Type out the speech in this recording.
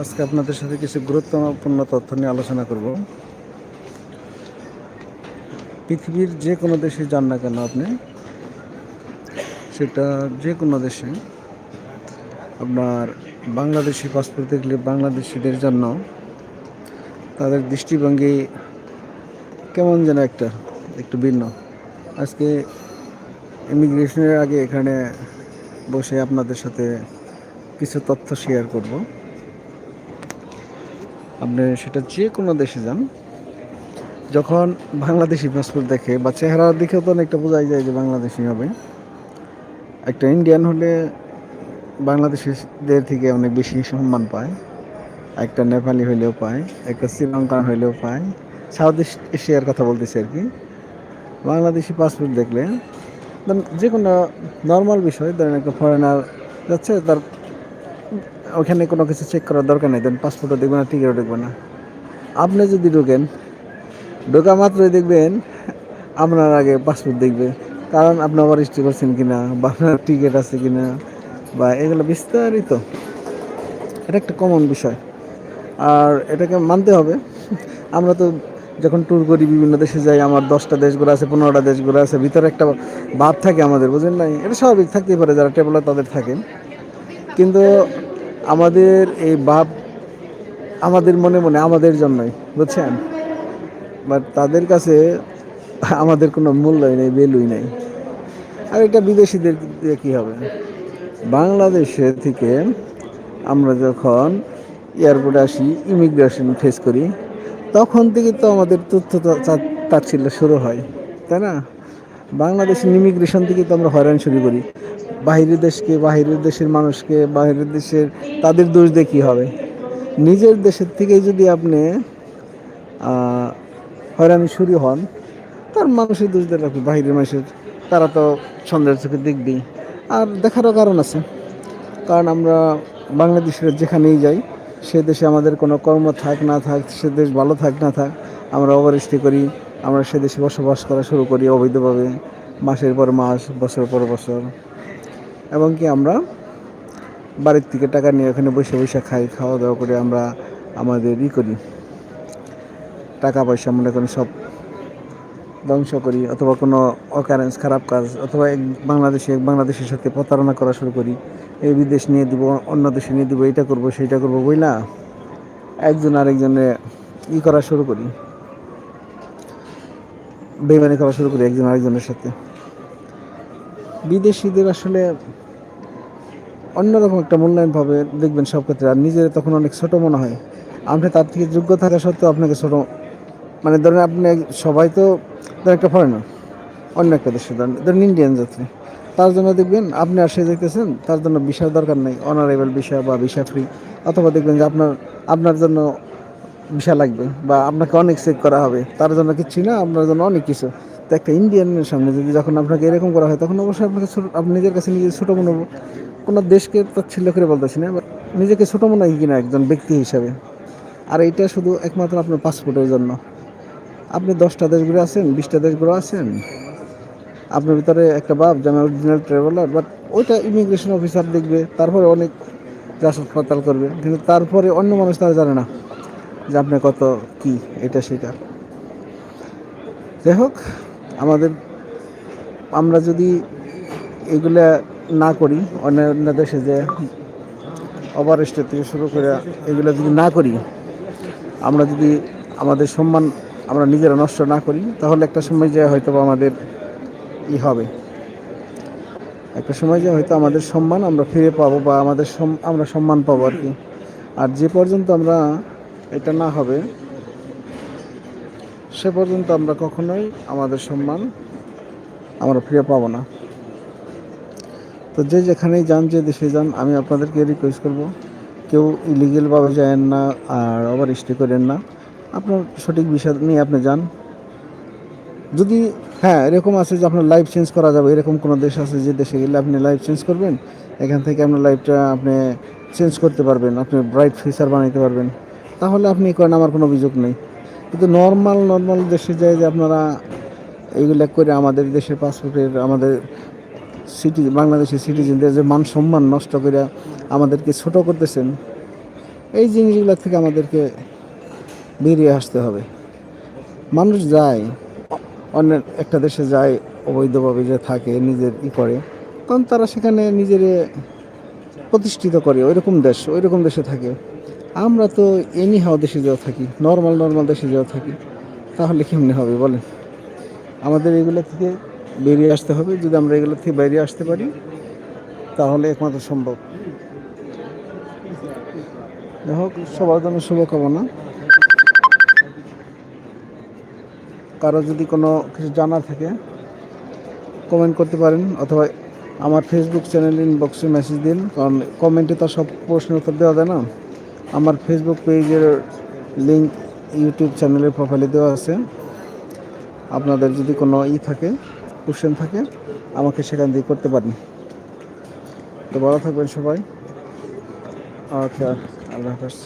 আজকে আপনাদের সাথে কিছু গুরুত্বপূর্ণ তথ্য নিয়ে আলোচনা করব। পৃথিবীর যে কোনো দেশে যান না কেন আপনি, সেটা যে কোনো দেশে আপনার বাংলাদেশি পাসপোর্ট দেখলে বাংলাদেশিদের জন্য তাদের দৃষ্টিভঙ্গি কেমন যেন একটা, একটু ভিন্ন। আজকে ইমিগ্রেশনের আগে এখানে বসে আপনাদের সাথে কিছু তথ্য শেয়ার করব। আপনি সেটা যে কোনো দেশে যান, যখন বাংলাদেশি পাসপোর্ট দেখে বা চেহারার দিকেও তো অনেকটা বোঝাই যায় যে বাংলাদেশি হবে। একটা ইন্ডিয়ান হলে বাংলাদেশিদের থেকে অনেক বেশি সম্মান পায়, একটা নেপালি হইলেও পায়, একটা শ্রীলঙ্কান হইলেও পায় সাউথ ইস্ট এশিয়ার কথা বলতেছি আর কি। বাংলাদেশি পাসপোর্ট দেখলে যে কোনো নর্মাল বিষয়, ধরেন একটা ফরেনার যাচ্ছে, তার ওখানে কোনো কিছু চেক করার দরকার নেই, দেন পাসপোর্টও দেখবে না টিকিটও দেখবে না। আপনি যদি ঢোকেন, ঢোকা মাত্রই দেখবেন আপনার আগে পাসপোর্ট দেখবে, কারণ আপনি আবার হিস্ট্রি করছেন কি না বা আপনার টিকিট আছে কি না বা এগুলো বিস্তারিত। এটা একটা কমন বিষয়। আর এটাকে মানতে হবে, আমরা তো যখন ট্যুর করি, বিভিন্ন দেশে যাই, আমার দশটা দেশগুলো আছে, পনেরোটা দেশগুলো আছে, ভিতরে একটা ভাব থাকে আমাদের বুঝলেন নাই? এটা স্বাভাবিক, থাকতেই পারে, যারা ট্রেভেলার তাদের থাকে। কিন্তু আমাদের এই ভাব আমাদের মনে মনে আমাদের জন্যই, বুঝছেন? বাট তাদের কাছে আমাদের কোনো মূল্যই নেই ভ্যালুই নেই। আর এটা বিদেশিদের দিয়ে কী হবে? বাংলাদেশের থেকে আমরা যখন এয়ারপোর্টে আসি ইমিগ্রেশন ফেস করি, তখন থেকে তো আমাদের তথ্য তাচ্ছিল্য শুরু হয়, তাই না? বাংলাদেশের ইমিগ্রেশন থেকে তো আমরা হয়রান শুরু করি। বাহিরের দেশকে, বাহিরের দেশের মানুষকে, বাহিরের দেশের তাদের দোষ দিয়ে কী হবে? নিজের দেশের থেকে যদি আপনি হয়রানি শুরু হন, তার মানুষের দোষ দিয়ে রাখবে বাহিরের মানুষের, তারা তো সন্দেহের চোখে দেখবেই। আর দেখারও কারণ আছে। কারণ আমরা বাংলাদেশের যেখানেই যাই, সে দেশে আমাদের কোনো কর্ম থাক না থাক, সে দেশ ভালো থাক না থাক, আমরা ওভারস্টে করি, আমরা সে দেশে বসবাস করা শুরু করি অবৈধভাবে, মাসের পর মাস, বছর পর বছর। এবং কি আমরা বাড়ির থেকে টাকা নিয়ে ওখানে বসে বসে খাই খাওয়া দাওয়া করে আমরা আমাদের ই করি। টাকা পয়সা মনে করেন সব ধ্বংস করি অথবা কোনো অকারেন্স খারাপ কাজ অথবা এক বাংলাদেশে, এক বাংলাদেশের সাথে প্রতারণা করা শুরু করি। এই বিদেশ নিয়ে দিব, অন্য দেশে নিয়ে দিব এটা করব, সেইটা করব, বুঝলা? একজন আরেকজনে ই করা শুরু করি। বেমানি করা শুরু করি একজন আরেকজনের সাথে। বিদেশিদের আসলে অন্যরকম একটা মূল্যায়ন ভাবে দেখবেন সব ক্ষেত্রে আর নিজের তখন অনেক ছোট মনে হয়। আপনি তার থেকে যোগ্য থাকা সত্ত্বেও আপনাকে ছোট মানে ধরেন আপনি সবাই তো ধরেন একটা ফরেনার অন্য একটা দেশে ধরেন ধরেন ইন্ডিয়ান যাত্রী তার জন্য দেখবেন আপনি আসে যেতেছেন তার জন্য বিষয় দরকার নেই অনারেবল বিষয় বা বিষয় ফ্রি অথবা দেখবেন যে আপনার আপনার জন্য বিষয় লাগবে বা আপনাকে অনেক চেক করা হবে। তার জন্য কিচ্ছু না, আপনার জন্য অনেক কিছু। তো একটা ইন্ডিয়ানের সামনে যদি যখন আপনাকে এরকম করা হয়, তখন অবশ্যই আপনাকে আপনি নিজের কাছে নিজের ছোটো মনে কোনো দেশকে তাচ্ছিল্য করে বলতেছি না বাট নিজেকে ছোটো মনে হয় কিনা একজন ব্যক্তি হিসাবে। আর এইটা শুধু একমাত্র আপনার পাসপোর্টের জন্য। আপনি দশটা দেশ ঘুরে আছেন, বিশটা দেশ ঘুরে আছেন। আপনার ভিতরে একটা ভাব যে আমি অরিজিনাল ট্রাভেলার বাট ওইটা ইমিগ্রেশন অফিসার দেখবে, তারপরে অনেক যাচাই হাসপাতাল করবে। কিন্তু তারপরে অন্য মানুষ তারা জানে না যে আপনি কত কি, এটা, সেটা। যাই হোক আমাদের, আমরা যদি এগুলা না করি অন্য অন্য দেশে যে ওভার স্টেট থেকে শুরু করে এগুলো যদি না করি, আমরা যদি আমাদের সম্মান আমরা নিজেরা নষ্ট না করি, তাহলে একটা সময় যে হয়তো আমাদের ই হবে। একটা সময় যে হয়তো আমাদের সম্মান আমরা ফিরে পাবো বা আমাদের আমরা সম্মান পাবো আর কি। আর যে পর্যন্ত আমরা এটা না হবে সে পর্যন্ত আমরা কখনোই আমাদের সম্মান আমরা ফিরে পাবো না। তো যে যেখানেই যান, যে দেশে যান, আমি আপনাদেরকে রিকোয়েস্ট করব, কেউ ইলিগেলভাবে যায়েন না আর ওভার স্টে করেন না। আপনার সঠিক বিষয় নিয়ে আপনি যান। যদি হ্যাঁ এরকম আছে যে আপনার লাইফ চেঞ্জ করা যাবে, এরকম কোনো দেশ আছে যে দেশে গেলে আপনি লাইফ চেঞ্জ করবেন? এখান থেকে আপনার লাইফটা আপনি চেঞ্জ করতে পারবেন, আপনি ব্রাইট ফিউচার বানাইতে পারবেন। তাহলে আপনি করেন, আমার কোনো অভিযোগ নেই। কিন্তু নর্মাল নর্মাল দেশে যায় যে আপনারা এইগুলো করে আমাদের দেশের পাসপোর্টের, আমাদের সিটি বাংলাদেশের সিটিজেনদের যে মান সম্মান নষ্ট করে আমাদেরকে ছোট করতেছেন, এই জিনিসগুলো থেকে আমাদেরকে বেরিয়ে আসতে হবে। মানুষ যায় অন্য একটা দেশে যায়, অবৈধভাবে যে থাকে, নিজের ই করে, কারণ তারা সেখানে নিজের প্রতিষ্ঠিত করে, ওইরকম দেশ, ওইরকম দেশে থাকে। আমরা তো এনি হাও দেশে যাওয়া থাকি নর্মাল নর্মাল দেশে যাওয়া থাকি, তাহলে কেমনি হবে বলেন? আমাদের এগুলো থেকে বেরিয়ে আসতে হবে, যদি আমরা এগুলো থেকে বেরিয়ে আসতে পারি, তাহলে একমাত্র সম্ভব। যাই হোক সবার জন্য শুভকামনা। কারও যদি কোনো কিছু জানা থাকে কমেন্ট করতে পারেন, অথবা আমার ফেসবুক চ্যানেল ইনবক্সে মেসেজ দিন, কারণ কমেন্টে তো সব প্রশ্নের উত্তর দেওয়া যায় না। আমার ফেসবুক পেজের লিঙ্ক ইউটিউব চ্যানেলের প্রোফাইলে দেওয়া আছে। আপনাদের যদি কোনো ই থাকে কোশ্চেন থাকে, আমাকে সেখান দিয়ে করতে পারেন। তো ভালো থাকবেন সবাই। আচ্ছা আল্লাহ হাফেজ।